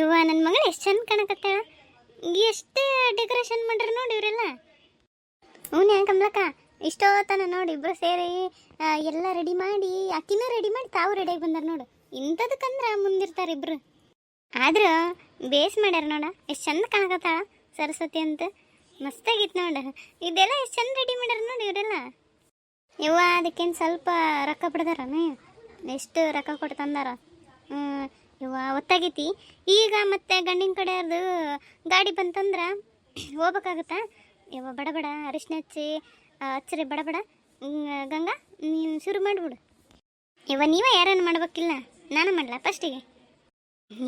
ಇವ ನನ್ನ ಮಗಳು ಎಷ್ಟು ಚಂದ ಕಾಣಕತ್ತಾಳ. ಎಷ್ಟು ಡೆಕೋರೇಷನ್ ಮಾಡ್ರಿ ನೋಡಿ ಇವರೆಲ್ಲ. ಹ್ಞೂ ಕಮ್ಲಕ್ಕ, ಇಷ್ಟೋತನ ನೋಡಿ ಇಬ್ಬರು ಸೇರಿ ಎಲ್ಲ ರೆಡಿ ಮಾಡಿ, ಅಕ್ಕಿನೂ ರೆಡಿ ಮಾಡಿ ತಾವು ರೆಡಿಯಾಗಿ ಬಂದಾರ ನೋಡು. ಇಂಥದಕ್ಕಂದ್ರೆ ಮುಂದಿರ್ತಾರೆ ಇಬ್ರು. ಆದ್ರೆ ಬೇಸ್ ಮಾಡ್ಯಾರ ನೋಡ, ಎಷ್ಟು ಚಂದ ಕಾಣಕತ್ತಾಳ ಸರಸ್ವತಿ ಅಂತ. ಮಸ್ತಾಗಿತ್ತು ನೋಡ. ಇದೆಲ್ಲ ಎಷ್ಟು ಚಂದ ರೆಡಿ ಮಾಡ್ಯಾರ ನೋಡಿ ಇವರೆಲ್ಲ. ಇವ ಅದಕ್ಕೇನು ಸ್ವಲ್ಪ ರೊಕ್ಕ ಬಿಡ್ದಾರನ? ಎಷ್ಟು ರೊಕ್ಕ ಕೊಟ್ಟು ತಂದಾರ? ಇವ ಒತ್ತಾಗೈತಿ. ಈಗ ಮತ್ತೆ ಗಂಡಿನ ಕಡೆಯವ್ರದ್ದು ಗಾಡಿ ಬಂತಂದ್ರೆ ಹೋಗ್ಬೇಕಾಗತ್ತಾ? ಇವ ಬಡ ಬಡ ಅರಿಶಿನ ಹಚ್ಚಿ ಹಚ್ಚರಿ ಬಡ ಬಡ. ಗಂಗಾ, ನೀನು ಶುರು ಮಾಡಿಬಿಡು. ಇವ ನೀವ ಯಾರನ್ನು ಮಾಡ್ಬೇಕಿಲ್ಲ? ನಾನು ಮಾಡಲ ಫಸ್ಟಿಗೆ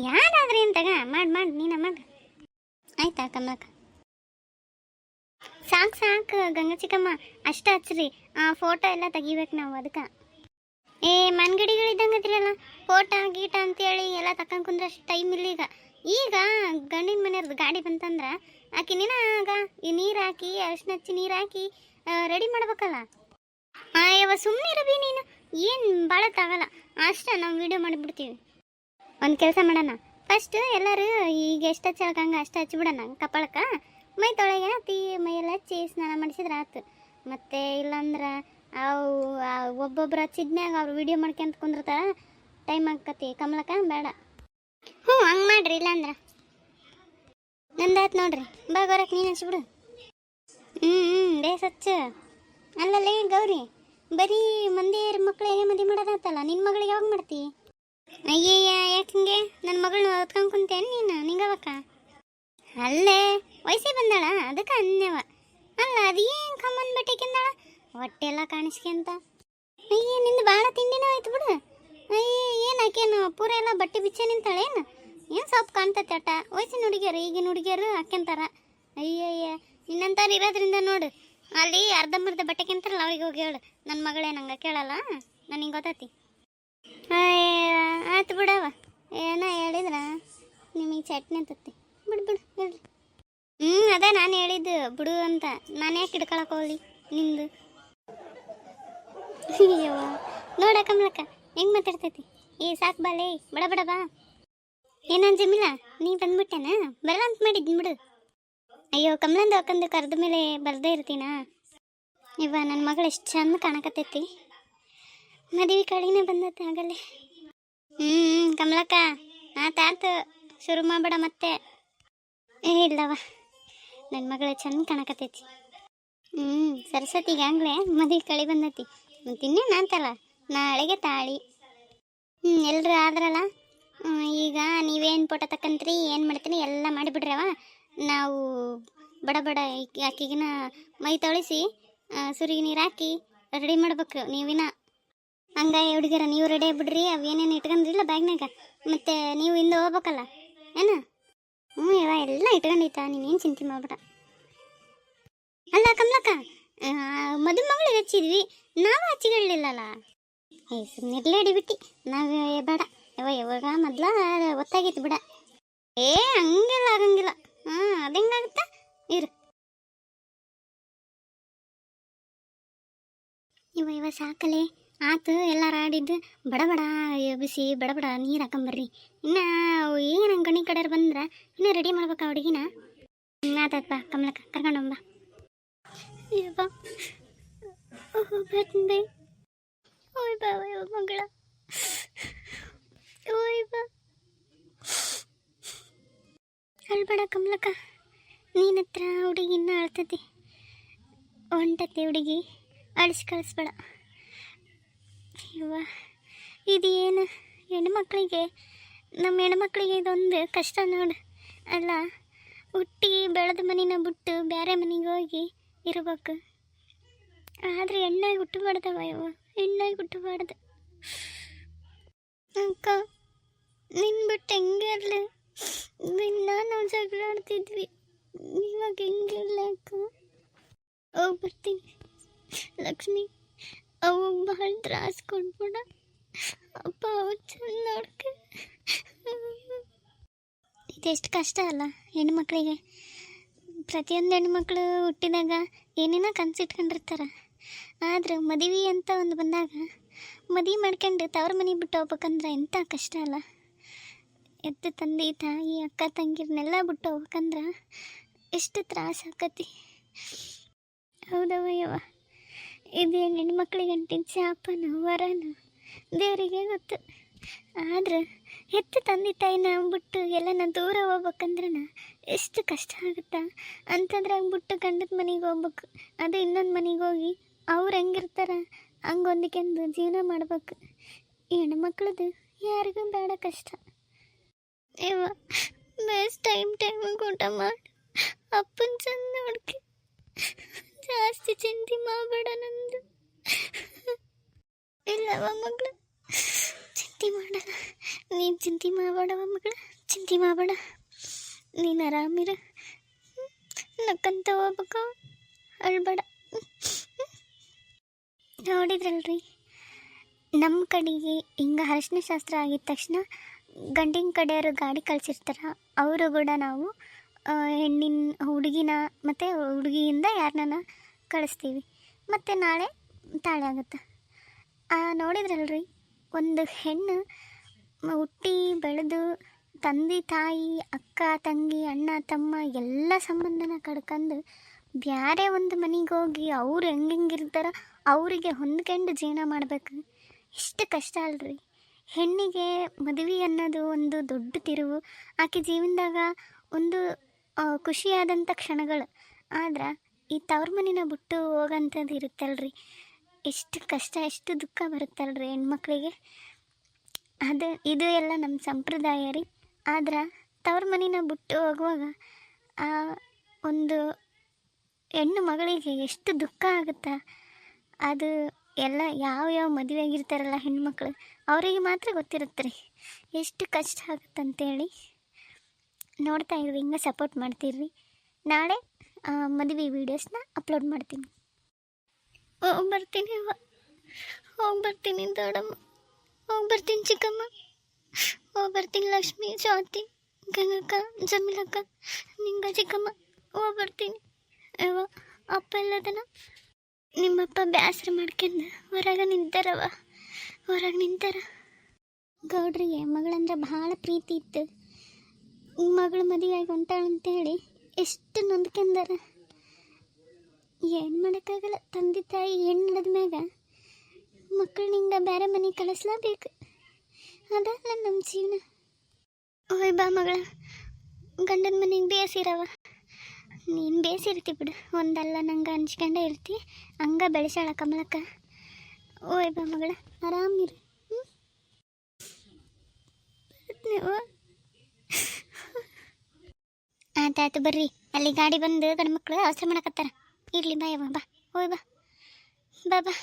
ಯಾರಾದ್ರಿ ಅಂತಗ ಮಾಡಿ ಮಾಡಿ, ನೀನ ಮಾಡು. ಆಯ್ತಾ ಕಮ್ಮಕ್ಕ ಸಾಕು ಸಾಕು, ಗಂಗಾ ಚಿಕ್ಕಮ್ಮ. ಅಷ್ಟೇ ಹಚ್ಚಿರಿ ಫೋಟೋ ಎಲ್ಲ ತೆಗಿಬೇಕು ನಾವು ಅದಕ್ಕೆ. ಏ ಮನ್ಗಡಿಗಳು ಅದಿರಲ್ಲ ಫೋಟೋ ಗೀಟ ಅಂತೇಳಿ ಎಲ್ಲ ತಕೊಂಡ್ ಕುಂದ್ರೆ ಅಷ್ಟು ಟೈಮ್ ಇಲ್ಲ ಈಗ. ಈಗ ಗಂಡಿನ ಮನೆಯವ್ರದ್ದು ಗಾಡಿ ಬಂತಂದ್ರೆ ಆಕೆ ಆಗ ಈ ನೀರು ಹಾಕಿ, ಅರಿಶಿನ ಹಚ್ಚಿ ನೀರು ಹಾಕಿ ರೆಡಿ ಮಾಡ್ಬೇಕಲ್ಲ? ಅಯ್ಯವ ಸುಮ್ಮನೆ ಇರಬಿ ನೀನು. ಏನು ತಾಗಲ್ಲ ಅಷ್ಟೇ ನಾವು ವಿಡಿಯೋ ಮಾಡಿಬಿಡ್ತೀವಿ. ಒಂದು ಕೆಲಸ ಮಾಡೋಣ. ಫಸ್ಟ್ ಎಲ್ಲರೂ ಈಗ ಎಷ್ಟು ಹಚ್ಚಲ್ಕಂಗೆ ಅಷ್ಟು ಹಚ್ಚಿಬಿಡೋಣ ಕಪಾಳಕ್ಕೆ. ಮೈ ತೊಳೆಗೆ ಹತ್ತಿ ಮೈಯೆಲ್ಲ ಹಚ್ಚಿ ಸ್ನಾನ ಮಾಡಿಸಿದ್ರೆ ಆತು. ಮತ್ತೆ ಇಲ್ಲಾಂದ್ರೆ ಅವು ಒಬ್ಬೊಬ್ರು ಹಚ್ಚಿದ್ಮ್ಯಾಗ ಅವ್ರು ವಿಡಿಯೋ ಮಾಡ್ಕೊಂತ ಕುಂದಿರ್ತಾರ. ಟೈಮ್ ಆಕತಿ. ಕಮಲಕ್ಕ, ಬೇಡ. ಹ್ಞೂ, ಹಂಗೆ ಮಾಡ್ರಿ, ಇಲ್ಲಾಂದ್ರೆ. ನಂದಾಯ್ತು ನೋಡ್ರಿ. ಬಾ ಬರಕ್ಕೆ ನೀನು ಹಚ್ಬಿಡು ಹ್ಞೂ ಹ್ಞೂ ಬೇಸ್ ಅಲ್ಲ ಅಲ್ಲಲ್ಲೇ, ಗೌರಿ. ಬರೀ ಮಂದಿರ ಹೇಗೆ ಮದುವೆ ಮಾಡೋದಾತಲ್ಲ ನಿನ್ನ ಮಗಳಿಗೆ ಯಾವಾಗ ಮಾಡ್ತಿ? ಅಯ್ಯಯ್ಯ, ಯಾಕೆ ಹಿಂಗೆ? ನನ್ನ ಮಗಳನ್ನ ಓದ್ಕೊಂಡು ಕುಂತೇನು ನೀನು ನಿಂಗವಕ್ಕ ಅಲ್ಲೇ, ವಯಸ್ಸೇ ಬಂದಾಳ, ಅದಕ್ಕೆ ಅನ್ಯವ. ಅಲ್ಲ, ಅದೇನು ಕಮ್ಮನ್ ಬಟ್ಟೆಕಿಂದಾಳ ಹೊಟ್ಟೆ ಎಲ್ಲ ಕಾಣಿಸ್ಕೊಂತ ಅಯ್ಯ, ನಿಂದು ಭಾಳ ತಿಂಡಿನೂ ಆಯ್ತು ಬಿಡು. ಅಯ್ಯ, ಏನು ಆಕೇನು? ಪೂರ ಎಲ್ಲ ಬಟ್ಟೆ ಬಿಚ್ಚೆ ನಿಂತಾಳೇನು ಏನು? ಸ್ವಲ್ಪ ಕಾಣ್ತೈತೆ ಅಟ ವಯಸ್ಸಿನ ಹುಡುಗಿಯರು, ಈಗಿನ ಹುಡುಗಿಯರು ಹಾಕ್ಯಂತಾರ. ಅಯ್ಯಯ್ಯ ನಿನ್ನಂತಾರು ಇರೋದ್ರಿಂದ ನೋಡು. ಅಲ್ಲಿ ಅರ್ಧಂಬರ್ಧ ಬಟ್ಟೆ ಕೆಂತಾರಲ್ಲ ಅವ್ರಿಗೆ ಹೋಗಿ ಹೇಳು. ನನ್ನ ಮಗಳೇ ನಂಗೆ ಕೇಳಲ್ಲ ನನಗೆ ಗೊತ್ತೈತಿ. ಆಯ್ತು ಬಿಡವ ಏನೋ ಹೇಳಿದ್ರ? ನಿಮಗೆ ಚಟ್ನಿ ಅಂತತ್ತಿ ಬಿಡು ಬಿಡು ಹೇಳ್ರಿ ಹ್ಞೂ ಅದೇ ನಾನು ಹೇಳಿದ್ದು. ಬಿಡು ಅಂತ. ನಾನು ಯಾಕೆ ಹಿಡ್ಕೊಳಕ್ಕೆ ಹೋಗ್ಲಿ? ನಿಂದು. ಅಯ್ಯವ್ವ ನೋಡ ಕಮಲಕ್ಕ, ಹೆಂಗ್ ಮಾತಾಡ್ತೈತಿ? ಏ, ಸಾಕು ಬಾಲೇ, ಬಡ ಬಡ ಬಾ. ಏನನ್ ಜಮೀಲ ನೀ ಬಂದ್ಬಿಟ್ಟೆನ? ಬರಲ್ಲ ಅಂತ ಬಿಡು. ಅಯ್ಯೋ, ಕಮಲಂದ ಅಕ್ಕಂದು ಕರೆದ ಮೇಲೆ ಬರ್ದೇ ಇರ್ತೀನಾ? ಇವ ನನ್ನ ಮಗಳು ಎಷ್ಟು ಚಂದ ಕಾಣಕತ್ತೈತಿ. ಮದುವೆ ಕಡೆನೇ ಬಂದತ್ತೆ ಆಗಲೇ. ಹ್ಞೂ ಕಮಲಕ್ಕ ಆತಾತು ಶುರು ಮಾಡ್ಬೇಡ ಮತ್ತೆ. ಏ ಇಲ್ಲವ ನನ್ನ ಮಗಳು ಚಂದ ಕಾಣಕತ್ತೈತಿ. ಹ್ಞೂ ಸರಸ್ವತಿಗೆ ಆಗ್ಲೇ ಮದುವೆ ಕಳಿ ಬಂದೈತಿ. ಮತ್ತೆ ಇನ್ನೇನು ನಾಳೆಗೆ ತಾಳಿ. ಹ್ಞೂ ಎಲ್ಲರೂ ಆದ್ರಲ್ಲ? ಈಗ ನೀವೇನು ಫೋಟೋ ತಕ್ಕಂತ್ರಿ, ಏನು ಮಾಡ್ತೀನಿ ಎಲ್ಲ ಮಾಡಿಬಿಡ್ರವ? ನಾವು ಬಡ ಬಡ ಆಕೆಗಿನ ಮೈ ತೊಳಿಸಿ ಸುರಿಗೆ ನೀರು ಹಾಕಿ ರೆಡಿ ಮಾಡ್ಬೇಕು ನೀವಿನ. ಹಂಗ ಹುಡುಗರ, ನೀವು ರೆಡಿ ಆಗಿಬಿಡ್ರಿ ಅವೇನೇನು ಇಟ್ಕೊಂಡಿಲ್ಲ ಬ್ಯಾಗ್ನಾಗ ಮತ್ತು ನೀವು ಹಿಂದೆ ಹೋಗ್ಬೇಕಲ್ಲ, ಏನು? ಹ್ಞೂ ಇವ ಎಲ್ಲ ಇಟ್ಕೊಂಡೈತ ನೀನೇನು ಚಿಂತೆ ಮಾಡ್ಬೇಡ. ಅಲ್ಲ ಕಮಲಕ್ಕ ಮದು ಮಗಳಿಗೆ ಹಚ್ಚಿದ್ವಿ. ನಾವು ಹಚ್ಚಿಗಳಿಲ್ಲಲ್ಲ ಏ ಸುಮ್ಮನೆ ಬಿಟ್ಟಿ. ನಾವು ಬೇಡ. ಯವ ಯಾವಾಗ ಮೊದ್ಲ ಒತ್ತಾಗೈತಿ ಬಿಡ. ಏ, ಹಂಗೆಲ್ಲ ಆಗಂಗಿಲ್ಲ. ಹಾಂ, ಅದು ಹೆಂಗಾಗುತ್ತಾ ಇರು. ಇವ ಇವ, ಸಾಕಲೆ. ಆತು, ಎಲ್ಲಾರು ಆಡಿದ್ದು. ಬಡ ಬಡ ಬಿಸಿ ಬಡ ಬಡ, ನೀರು ಹಾಕೊಂಬರ್ರಿ. ಈಗ ನಂಗೆ ಗಣಿ ಕಡೆಯವ್ರು ಬಂದ್ರೆ ಇನ್ನೂ ರೆಡಿ ಮಾಡ್ಬೇಕಾ ಹುಡುಗಿನ? ಆತಪ್ಪ ಬಾ, ಕಮಲಕ್ಕ ಕರ್ಕೊಂಡೊಂಬ ಬರ್ತೀನಿ ಓಯ್ ಬಾ, ಓಯ್ ಮಗಳ. ಬಾ. ಅಳ್ಬೇಡ ಕಮಲಕ್ಕ, ನೀನ ಹತ್ರ ಹುಡುಗಿ ಇನ್ನೂ ಅಳ್ತತಿ ಹೊಂಟತಿ ಹುಡುಗಿ, ಅಳಿಸಿ ಕಳಿಸ್ಬೇಡ. ಇವ, ಇದೇನು ಹೆಣ್ಮಕ್ಳಿಗೆ, ನಮ್ಮ ಹೆಣ್ಮಕ್ಳಿಗೆ ಇದೊಂದು ಕಷ್ಟ ನೋಡು. ಅಲ್ಲ, ಹುಟ್ಟಿ ಬೆಳೆದ ಮನೇನ ಬಿಟ್ಟು ಬೇರೆ ಮನೆಗೆ ಹೋಗಿ ಇರ್ಬೇಕು. ಆದರೆ ಹೆಣ್ಣಾಗಿ ಹುಟ್ಟಬಾರ್ದವ ಇವ ಹೆಣ್ಣಾಗಿ ಹುಟ್ಟಬಾರ್ದು ಅಕ್ಕ, ನಿನ್ ಬಿಟ್ಟು ಹೆಂಗೆ ಇರಲಿ? ದಿನ ನಾವು ಜಗಳ ಆಡ್ತಿದ್ವಿ. ಇವಾಗ ಹೆಂಗಿಲ್ಲ ಅಕ್ಕ? ಹೋಗಿ ಬರ್ತೀನಿ. ಲಕ್ಷ್ಮಿ, ಅವಾಗ ಭಾಳ ತ್ರಾಸ ಕೊಡ್ಬೇಡ. ಅಪ್ಪ ಅವ ಚೆಂದ ನೋಡ್ಕ. ಇದೆಷ್ಟು ಕಷ್ಟ ಅಲ್ಲ ಹೆಣ್ಮಕ್ಳಿಗೆ. ಪ್ರತಿಯೊಂದು ಹೆಣ್ಮಕ್ಳು ಹುಟ್ಟಿದಾಗ ಏನೇನೋ ಕನ್ಸಿಟ್ಕೊಂಡಿರ್ತಾರೆ. ಆದ್ರೆ ಮದುವೆ ಅಂತ ಒಂದು ಬಂದಾಗ ಮದುವೆ ಮಾಡ್ಕೊಂಡು ತವ್ರ ಮನೆ ಬಿಟ್ಟು ಹೋಗ್ಬೇಕಂದ್ರೆ ಎಂಥ ಕಷ್ಟ ಅಲ್ಲ. ಎತ್ತ ತಂದೆ, ತಾಯಿ, ಅಕ್ಕ, ತಂಗಿರ್ನೆಲ್ಲ ಬಿಟ್ಟು ಹೋಗ್ಬೇಕಂದ್ರೆ ಎಷ್ಟು ತ್ರಾಸ ಆಕತಿ. ಹೌದವ ಯವ್ವ ಇದು ಹೆಣ್ಮಕ್ಳಿಗೆ ಅಂಟಿನ ಶಾಪನ, ವರನ, ದೇವರಿಗೆ ಗೊತ್ತು. ಆದ್ರೆ ಹೆತ್ತ ತಂದೆ ತಾಯಿನ ಬಿಟ್ಟು ಎಲ್ಲನ ದೂರ ಹೋಗ್ಬೇಕಂದ್ರೆ ಎಷ್ಟು ಕಷ್ಟ ಆಗುತ್ತಾ? ಅಂಥದ್ರಾಗ ಬಿಟ್ಟು ಗಂಡದ ಮನೆಗೆ ಹೋಗ್ಬೇಕು. ಅದು ಇನ್ನೊಂದು ಮನೆಗೆ ಹೋಗಿ ಅವ್ರು ಹೆಂಗಿರ್ತಾರ ಹಂಗೆ ಹೊಂದಿಕೊಂಡು ಜೀವನ ಮಾಡ್ಬೇಕು. ಹೆಣ್ಮಕ್ಳದು ಯಾರಿಗೂ ಬೇಡ ಕಷ್ಟ. ಇವ ಬೇಸ್ ಟೈಮ್ ಟೈಮಿಗೆ ಊಟ ಮಾಡಿ, ಅಪ್ಪನ ಚಂದ ನೋಡ್ಕೆ. ಜಾಸ್ತಿ ಚಿಂತೆ ಮಾಡಬೇಡ ನಂದು. ಇಲ್ಲವ ಮಗಳು? ಚಿಂತೆ ಮಾಡೋಣ. ನೀನು ಚಿಂತೆ ಮಾಡಬೇಡವ ಮಗಳು, ಚಿಂತೆ ಮಾಡಬೇಡ. ನೀನು ಆರಾಮಿರ ನಕ್ಕಂತ ಹೋಗ್ಬೇಕು. ಅಳ್ಬೇಡ. ನೋಡಿದ್ರಲ್ರಿ ನಮ್ಮ ಕಡೆಗೆ ಹಿಂಗೆ ಅರಶಿನ ಶಾಸ್ತ್ರ ಆಗಿದ ತಕ್ಷಣ ಗಂಡಿನ ಕಡೆಯವರು ಗಾಡಿ ಕಳಿಸಿರ್ತಾರೆ. ಅವರು ಕೂಡ ನಾವು ಹೆಣ್ಣಿನ ಹುಡುಗಿನ ಮತ್ತು ಹುಡುಗಿಯಿಂದ ಯಾರನ್ನ ಕಳಿಸ್ತೀವಿ. ಮತ್ತು ನಾಳೆ ತಾಳೆ ಆಗುತ್ತೆ. ನೋಡಿದ್ರಲ್ರಿ ಒಂದು ಹೆಣ್ಣು ಹುಟ್ಟಿ ಬೆಳೆದು ತಂದೆ, ತಾಯಿ, ಅಕ್ಕ, ತಂಗಿ, ಅಣ್ಣ, ತಮ್ಮ ಎಲ್ಲ ಸಂಬಂಧನ ಕಡ್ಕೊಂಡು ಬ್ಯಾರೆ ಒಂದು ಮನೆಗೆ ಹೋಗಿ ಅವ್ರು ಹೆಂಗೆ ಹೆಂಗಿರ್ತಾರ ಅವರಿಗೆ ಹೊಂದ್ಕೊಂಡು ಜೀವನ ಮಾಡಬೇಕು. ಇಷ್ಟು ಕಷ್ಟ ಅಲ್ರಿ. ಹೆಣ್ಣಿಗೆ ಮದುವೆ ಅನ್ನೋದು ಒಂದು ದೊಡ್ಡ ತಿರುವು. ಆಕೆ ಜೀವನದಾಗ ಒಂದು ಖುಷಿಯಾದಂಥ ಕ್ಷಣಗಳು. ಆದ್ರೆ ಈ ತವ್ರ ಮನೆನ ಬಿಟ್ಟು ಹೋಗಂಥದ್ದು ಇರುತ್ತಲ್ರಿ. ಎಷ್ಟು ಕಷ್ಟ, ಎಷ್ಟು ದುಃಖ ಬರುತ್ತಲ್ರಿ ಹೆಣ್ಮಕ್ಳಿಗೆ. ಅದು, ಇದು ಎಲ್ಲ ನಮ್ಮ ಸಂಪ್ರದಾಯ ರೀ. ಆದ್ರೆ ತವ್ರ ಮನೇನ ಬಿಟ್ಟು ಹೋಗುವಾಗ, ಆ ಒಂದು ಹೆಣ್ಣು ಮಗಳಿಗೆ ಎಷ್ಟು ದುಃಖ ಆಗುತ್ತಾ. ಅದು ಎಲ್ಲ ಯಾವ ಯಾವ ಮದುವೆ ಆಗಿರ್ತಾರಲ್ಲ ಹೆಣ್ಮಕ್ಳು, ಅವರಿಗೆ ಮಾತ್ರ ಗೊತ್ತಿರುತ್ತೆ ರೀ. ಎಷ್ಟು ಕಷ್ಟ ಆಗುತ್ತಂತೇಳಿ ನೋಡ್ತಾ ಇರ್ರಿ, ಹಿಂಗೆ ಸಪೋರ್ಟ್ ಮಾಡ್ತೀರಿ ನಾಳೆ ಮದುವೆ ವೀಡಿಯೋಸ್ನ ಅಪ್ಲೋಡ್ ಮಾಡ್ತೀನಿ. ಹೋಗಿ ಬರ್ತೀನಿ ಅವ್ವ. ಹೋಗಿ ಬರ್ತೀನಿ ದೊಡ್ಡಮ್ಮ. ಹೋಗಿ ಬರ್ತೀನಿ ಚಿಕ್ಕಮ್ಮ. ಹೋಗಿ ಬರ್ತೀನಿ ಲಕ್ಷ್ಮಿ, ಜ್ಯೋತಿ ಗಂಗಕ್ಕ ಜಮೀಲಕ್ಕ, ನಿಂಗ ಚಿಕ್ಕಮ್ಮ. ಹೋಗಿ ಬರ್ತೀನಿ. ಅವ್ವ ಅಪ್ಪ ಎಲ್ಲದನ? ನಿಮ್ಮಪ್ಪ ಬೇಸರ ಮಾಡ್ಕೊಂಡು ಹೊರಗೆ ನಿಂತಾರವ ಹೊರಗೆ ನಿಂತಾರ. ಗೌಡ್ರಿಗೆ ಮಗಳಂದ್ರೆ ಭಾಳ ಪ್ರೀತಿ ಇತ್ತು. ಮಗಳು ಮದುವೆಯಾಗಿ ಹೊಂಟಾಳ ಅಂತೇಳಿ ಎಷ್ಟು ನೊಂದ್ಕೊಂಡಾರ. ಏನು ಮಾಡೋಕ್ಕಾಗಲ್ಲ ತಂದೆ ತಾಯಿ ಹೆಣ್ಣು ಮ್ಯಾಗ ಮಕ್ಕಳನ್ನಿಂದ ಬೇರೆ ಮನೆಗೆ ಕಳಿಸ್ಲೇಬೇಕು. ಅದಲ್ಲ ನಮ್ಮ ಜೀವನ. ಓಯ್ ಬಾ ಮಗಳ, ಗಂಡನ ಮನೆಗೆ ಬೇಸಿರವ. ನೀನು ಬೇಸಿರ್ತಿ ಬಿಡು, ಒಂದಲ್ಲ ನಂಗೆ ಹಂಚ್ಕೊಂಡೇ ಇರ್ತಿ, ಹಂಗ ಬೆಳೆಸಾಳ ಕಮಲಕ್ಕ. ಓಯ್ ಬಾ ಮಗಳ ಆರಾಮಿರು ಹ್ಞೂ ಆತಾಯ್ತು ಬರ್ರಿ, ಅಲ್ಲಿ ಗಾಡಿ ಬಂದು ಗಂಡು ಮಕ್ಕಳು ಅವಸರ ಮಾಡಕತ್ತಾರ ಇರ್ಲಿ ಬಾ ಯವ್ವ ಬಾ ಹೋಯ್ ಬಾ. ಬಾ ಬಾ.